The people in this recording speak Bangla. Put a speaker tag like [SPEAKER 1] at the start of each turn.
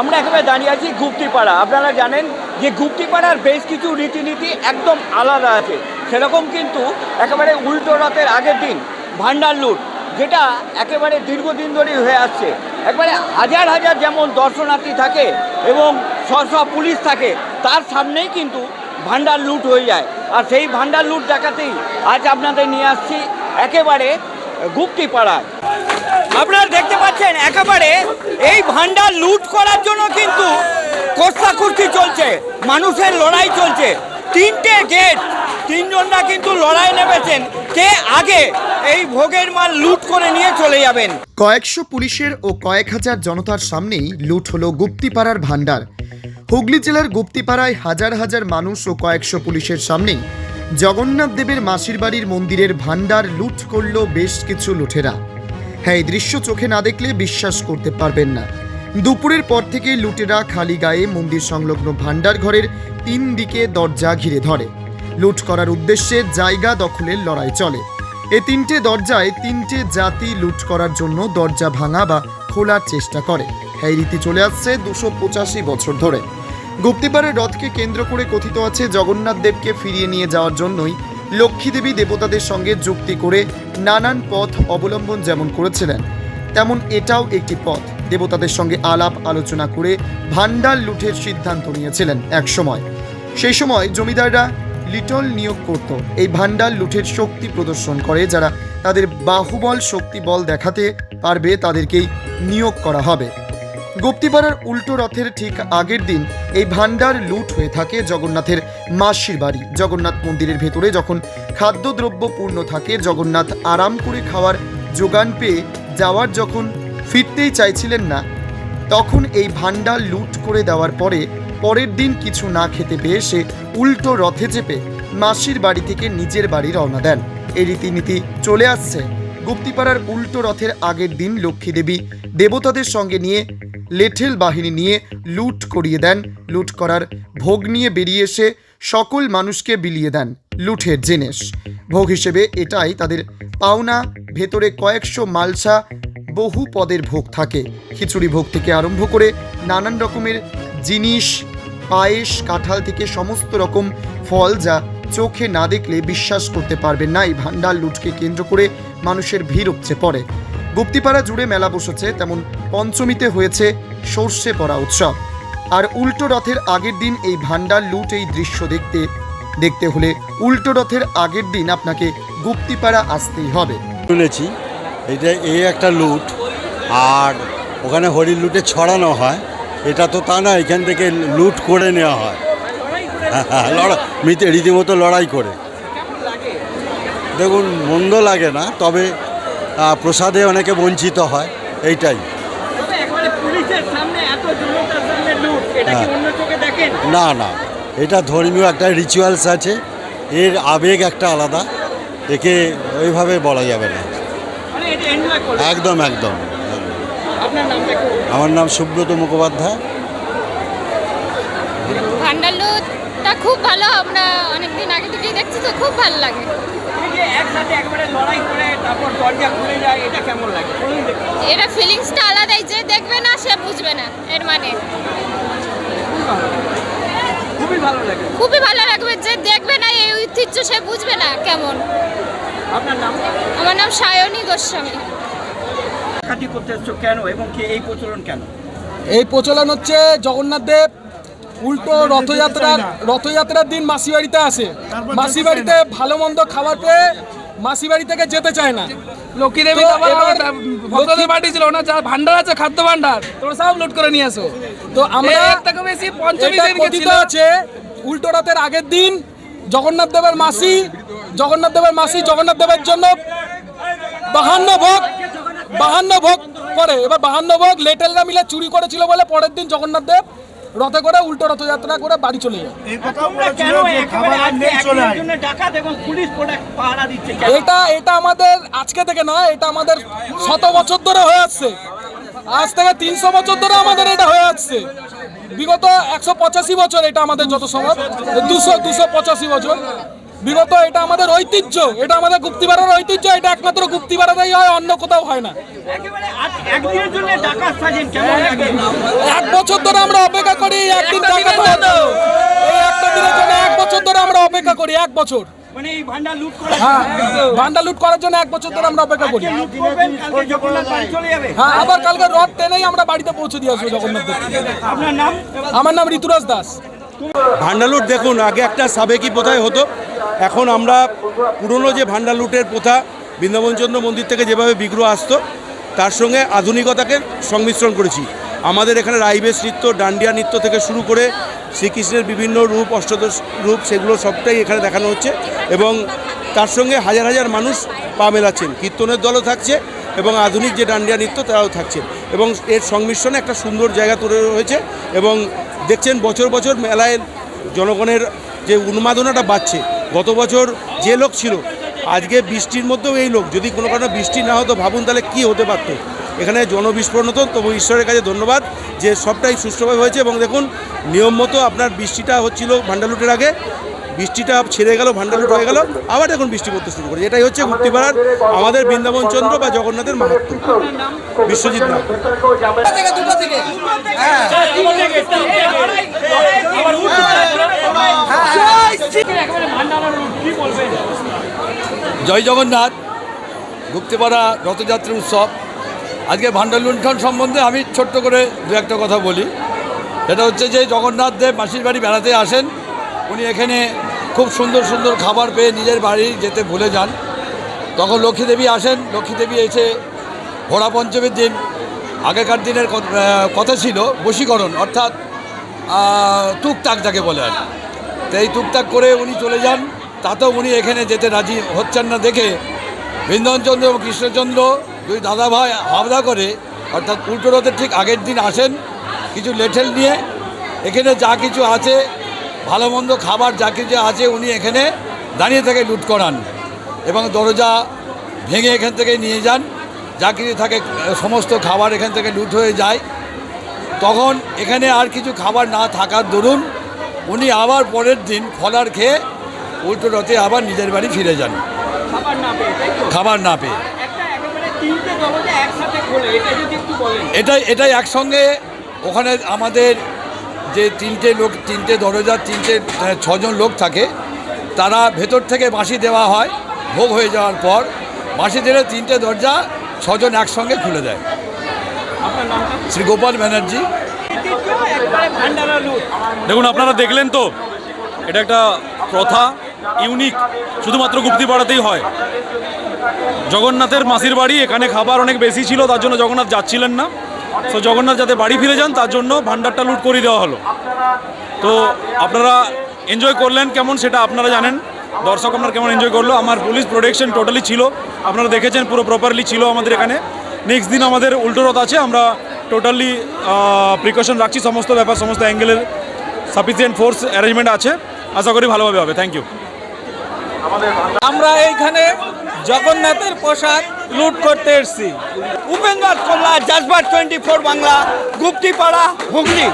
[SPEAKER 1] আমরা একেবারে দাঁড়িয়ে আছি গুপ্তিপাড়া। আপনারা জানেন যে গুপ্তিপাড়ার বেশ কিছু রীতিনীতি একদম আলাদা আছে। সেরকম কিন্তু একেবারে উল্টো রথের আগের দিন ভান্ডার লুট, যেটা একেবারে দীর্ঘদিন ধরেই হয়ে আসছে। একবারে হাজার হাজার যেমন দর্শনার্থী থাকে এবং স্ব পুলিশ থাকে, তার সামনেই কিন্তু ভান্ডার লুট হয়ে যায়। আর সেই ভান্ডার লুট দেখাতেই আজ আপনাদের নিয়ে আসছি একেবারে গুপ্তিপাড়ায়। আপনারা দেখতে পাচ্ছেন, একেবারে এই ভান্ডার লুট করার জন্য কিন্তু কষ্টাকুষ্টি চলছে, মানুষের লড়াই চলছে। তিনটে গেট তিনজনরা কিন্তু লড়াই নেমেছেন। কে আগে এই ভোগের মাল লুট করে নিয়ে চলে যাবেন?
[SPEAKER 2] কয়েকশো পুলিশের ও কয়েক হাজার জনতার সামনেই লুট হলো গুপ্তিপাড়ার ভান্ডার। হুগলি জেলার গুপ্তিপাড়ায় হাজার হাজার মানুষ ও কয়েকশো পুলিশের সামনেই জগন্নাথ দেবের মাসির বাড়ির মন্দিরের ভান্ডার লুট করল বেশ কিছু লুঠেরা হ্যাঁ এই দৃশ্য চোখে না দেখলে বিশ্বাস করতে পারবেন না। দুপুরের পর থেকে লুটেরা খালি গায়ে মন্দির সংলগ্ন ভান্ডার ঘরের তিন দিকে দরজা ঘিরে ধরে। লুট করার উদ্দেশ্যে জায়গা দখলের লড়াই চলে। এ তিনটে দরজায় তিনটে জাতি লুট করার জন্য দরজা ভাঙা বা খোলার চেষ্টা করে। এই রীতি চলে আসছে দুশো পঁচাশি বছর ধরে। গুপ্তিপাড়ের রথকে কেন্দ্র করে কথিত আছে, জগন্নাথ দেবকে ফিরিয়ে নিয়ে যাওয়ার জন্যই লক্ষ্মী দেবী দেবতাদের সঙ্গে যুক্তি করে নানান পথ অবলম্বন যেমন করেছিলেন, তেমন এটাও একটি পথ। দেবতাদের সঙ্গে আলাপ আলোচনা করে ভান্ডার লুঠের সিদ্ধান্ত নিয়েছিলেন এক সময়। সেই সময় জমিদাররা লিটল নিয়োগ করত। এই ভান্ডার লুঠের শক্তি প্রদর্শন করে যারা তাদের বাহুবল শক্তি বল দেখাতে পারবে, তাদেরকেই নিয়োগ করা হবে। গুপ্তিপাড়ার উল্টো রথের ঠিক আগের দিন এই ভান্ডার লুট হয়ে থাকে জগন্নাথের মাসির বাড়ি। জগন্নাথ মন্দিরের ভেতরে যখন খাদ্যদ্রব্য পূর্ণ থাকে, জগন্নাথ আরাম করে খাওয়ার যোগান পেয়ে যাওয়ার যখন ফিরতেই চাইছিলেন না, তখন এই ভান্ডার লুট করে দেওয়ার পরে পরের দিন কিছু না খেতে পেয়ে সে উল্টো রথে চেপে মাসির বাড়ি থেকে নিজের বাড়ি রওনা দেন। এই রীতিনীতি চলে আসছে। গুপ্তিপাড়ার উল্টো রথের আগের দিন লক্ষ্মী দেবী দেবতাদের সঙ্গে নিয়ে লেঠেল বাহিনী নিয়ে লুট করিয়ে দেন। লুট করার ভোগ নিয়ে বেরিয়ে এসে সকল মানুষকে বিলিয়ে দেন লুঠের জিনিস। ভোগ হিসেবে এটাই তাদের পাওনা। ভেতরে কয়েকশো মালসা বহু পদের ভোগ থাকে। খিচুড়ি ভোগ থেকে আরম্ভ করে নানান রকমের জিনিস, পায়েস, কাঁঠাল থেকে সমস্ত রকম ফল যা চোখে না দেখলে বিশ্বাস করতে পারবেন না। এই ভান্ডার লুটকে কেন্দ্র করে মানুষের ভিড় উপচে পড়ে। গুপ্তিপাড়া জুড়ে মেলা বসেছে, তেমন পঞ্চমীতে হয়েছে সর্ষে পড়া উৎসব। আর উল্টো রথের আগের দিন এই ভান্ডার লুট এই দৃশ্য দেখতে দেখতে হলে উল্টো রথের আগের দিন আপনাকে গুপ্তিপাড়া আসতেই হবে।
[SPEAKER 3] শুনেছি, এটা এই একটা লুট, আর ওখানে হরিণ লুটে ছড়ানো হয়, এটা তো তা না, এখান থেকে লুট করে নেওয়া হয়। লড়াই মিতে, রীতিমতো লড়াই করে। দেখুন, মন্দ লাগে না, তবে প্রসাদে অনেকে বঞ্চিত হয় এইটাই।
[SPEAKER 1] তবে একেবারে পুলিশের সামনে এত জনতার সামনে লুট এটা কি
[SPEAKER 3] হ্যাঁ।
[SPEAKER 1] অন্য চোখে দেখেন?
[SPEAKER 3] না না। এটা ধর্মীয় একটা রিচুয়ালস আছে এর আবেগ একটা আলাদা একে ওইভাবে বলা যাবে না।
[SPEAKER 1] মানে এটা এনজয় করে
[SPEAKER 3] একদম একদম। আমার নাম সুব্রত মুখোপাধ্যায়।
[SPEAKER 4] খুব ভালো আমরা অনেকদিন আগে থেকেই দেখছি তো খুব ভালো লাগে।
[SPEAKER 1] যে একসাথে একবারে লড়াই করে তারপর দরজা খুলে যায় এটা কেমন লাগে?
[SPEAKER 4] এটা ফিলিংসটা আলাদাই যে দেখবে না সে বুঝবে না এর মানে।
[SPEAKER 1] খুবই ভালো লাগে।
[SPEAKER 4] খুবই ভালো লাগবে যে দেখবে না এই ঐতিহ্য সে বুঝবে না কেমন।
[SPEAKER 1] আপনার নাম?
[SPEAKER 4] আমার নাম সায়নী গোস্বামী।
[SPEAKER 1] কাটি করতে কেন এবং কি এই প্রচলন কেন?
[SPEAKER 5] এই প্রচলন হচ্ছে জগন্নাথ দেব উল্টো রথযাত্রার রথযাত্রার দিন মাসি বাড়িতে আসে মাসি বাড়িতে ভালো মন্দ খাবার পেয়ে মাসি বাড়ি থেকে যেতে চায় না।
[SPEAKER 6] লক্ষ্মী দেবী ভক্তদের পাঠিয়েছিল ওনার যা ভান্ডার আছে খাদ্য ভান্ডার তোমরা সব লুট করে নিয়ে আসো।
[SPEAKER 5] তো আমরা
[SPEAKER 6] থেকে বেশি পঞ্চমী
[SPEAKER 5] কথিত আছে উল্টো রথের আগের দিন জগন্নাথ দেবের মাসি জগন্নাথ দেবের মাসি জগন্নাথ দেবের জন্য বাহান্ন ভোগ বাহান্ন ভোগ করে। এবার বাহান্ন ভোগ লেটেলরা মিলে চুরি করেছিল বলে পরের দিন জগন্নাথ দেব রথে করে উল্টো রথযাত্রা করে বাড়ি চলে যায়? এটা এটা আমাদের আজকে থেকে নয় এটা আমাদের শত বছর ধরে হয়ে আসছে। আজ থেকে তিনশো বছর ধরে আমাদের এটা হয়ে আসছে। বিগত একশো পঁচাশি বছর এটা আমাদের যত সময় দুশো দুশো পঁচাশি বছর। বিগত এটা আমাদের ঐতিহ্য এটা আমাদের গুপ্তিপাড়ার ঐতিহ্য এটা একমাত্র গুপ্তিপাড়াতেই হয় অন্য কোথাও হয় না।
[SPEAKER 1] একেবারে আজ একদিনের জন্য ডাকাত সাজেন কেমন লাগে
[SPEAKER 5] এক বছর ধরে আমরা অপেক্ষা করি একদিন ডাকাত এই একটা দিনের জন্য এক বছর ধরে আমরা অপেক্ষা করি এক বছর।
[SPEAKER 1] মানে
[SPEAKER 5] হ্যাঁ ভান্ডা লুট করার জন্য এক বছর ধরে আমরা অপেক্ষা করি। হ্যাঁ আবার কালকে রথ টেনেই আমরা বাড়িতে পৌঁছে দিয়ে আসব জগন্নাথ দেবকে।
[SPEAKER 1] আপনার নাম?
[SPEAKER 5] আমার নাম ঋতুরাজ দাস।
[SPEAKER 7] ভান্ডালুট দেখুন, আগে একটা সাবেকি প্রথায় হতো, এখন আমরা পুরনো যে ভান্ডালুটের প্রথা, বৃন্দাবনচন্দ্র মন্দির থেকে যেভাবে বিগ্রহ আসতো, তার সঙ্গে আধুনিকতাকে সংমিশ্রণ করেছি। আমাদের এখানে রাইবেশ নৃত্য, ডান্ডিয়া নৃত্য থেকে শুরু করে শ্রীকৃষ্ণের বিভিন্ন রূপ, অষ্টদশ রূপ, সেগুলো সবটাই এখানে দেখানো হচ্ছে এবং তার সঙ্গে হাজার হাজার মানুষ পা মেলাচ্ছেন। কীর্তনের দলও থাকছে এবং আধুনিক যে ডান্ডিয়া নৃত্য, তারাও থাকছে এবং এর সংমিশ্রণে একটা সুন্দর জায়গা তৈরি হয়েছে এবং দেখছেন বছর বছর মেলায় জনগণের যে উন্মাদনাটা বাড়ছে। গত বছর যে লোক ছিল, আজকে বৃষ্টির মধ্যেও এই লোক। যদি কোনো কারণে বৃষ্টি না হতো, ভাবুন তাহলে কী হতে পারত? এখানে জনবিস্ফোরণ হতো। তবু ঈশ্বরের কাছে ধন্যবাদ যে সবটাই সুষ্ঠুভাবে হয়েছে। এবং দেখুন, নিয়ম মতো আপনার বৃষ্টিটা হচ্ছিল ভান্ডালুটের আগে। বৃষ্টিটা ছেড়ে গেল ভান্ডালুট হয়ে গেল, আবার এখন বৃষ্টি পড়তে শুরু করে। এটাই হচ্ছে মুক্তিপাড়ার আমাদের বৃন্দাবন চন্দ্র বা জগন্নাথের মাহাত্ম। বিশ্বজিৎ
[SPEAKER 8] জয় জগন্নাথ, গুপ্তিপাড়া রথযাত্রা উৎসব। আজকে ভান্ডার লুণ্ঠন সম্বন্ধে আমি ছোট্ট করে দু একটা কথা বলি। সেটা হচ্ছে যে জগন্নাথ দেব মাসির বাড়ি বেড়াতে আসেন। উনি এখানে খুব সুন্দর সুন্দর খাবার পেয়ে নিজের বাড়ি যেতে ভুলে যান। তখন লক্ষ্মী দেবী আসেন। লক্ষ্মী দেবী এসে ঘোড়া পঞ্চমীর দিন, আগেকার দিনের কথা ছিল বশীকরণ, অর্থাৎ টুকটাক যাকে বলে আর। তো এই টুকটাক করে উনি চলে যান। তাতেও উনি এখানে যেতে রাজি হচ্ছেন না দেখে বৃন্দনচন্দ্র এবং কৃষ্ণচন্দ্র দুই দাদা ভাই হাবদা করে, অর্থাৎ উল্টো রথের ঠিক আগের দিন আসেন কিছু লেঠেল নিয়ে। এখানে যা কিছু আছে ভালো মন্দ খাবার যা কিছু আছে উনি এখানে দাঁড়িয়ে থেকে লুট করান এবং দরজা ভেঙে এখান থেকে নিয়ে যান। যা কিছু থাকে সমস্ত খাবার এখান থেকে লুট হয়ে যায়। তখন এখানে আর কিছু খাবার না থাকার দরুন উনি আবার পরের দিন ফলার খেয়ে উল্টো রথে আবার নিজের বাড়ি ফিরে যান।
[SPEAKER 1] খাবার না পেয়ে
[SPEAKER 8] এটাই এটাই একসঙ্গে ওখানে আমাদের যে তিনটে লোক তিনটে দরজার তিনটে ছজন লোক থাকে তারা ভেতর থেকে বাঁশি দেওয়া হয়। ভোগ হয়ে যাওয়ার পর বাঁশি দিলে তিনটে দরজা ছজন একসঙ্গে খুলে দেয়। শ্রী গোপাল ব্যানার্জি।
[SPEAKER 9] দেখুন আপনারা দেখলেন তো এটা একটা প্রথা ইউনিক শুধুমাত্র গুপ্তিপাড়াতেই হয়। জগন্নাথের মাসির বাড়ি এখানে খাবার অনেক বেশি ছিল তার জন্য জগন্নাথ যাচ্ছিলেন না। তো জগন্নাথ যাতে বাড়ি ফিরে যান, তার জন্য ভান্ডারটা লুট করে দেওয়া হলো। তো আপনারা এনজয় করলেন কেমন সেটা আপনারা জানেন। দর্শক আপনারা কেমন এনজয় করল? আমার পুলিশ প্রোটেকশন টোটালি ছিল। আপনারা দেখেছেন পুরো প্রপারলি ছিল আমাদের এখানে। নেক্সট দিন আমাদের উল্টো রথ আছে, আমরা টোটালি প্রিকশন রাখছি। সমস্ত ব্যাপার, সমস্ত অ্যাঙ্গেলের সাফিসিয়েন্ট ফোর্স অ্যারেঞ্জমেন্ট আছে। আশা করি ভালোভাবে হবে। থ্যাংক ইউ
[SPEAKER 6] আমরা এইখানে জগন্নাথের পোশাক লুট করতে এসেছি।
[SPEAKER 1] উপেন্দ্র কমলা জাজবার টোয়েন্টি ফোর বাংলা গুপ্তিপাড়া হুগলি।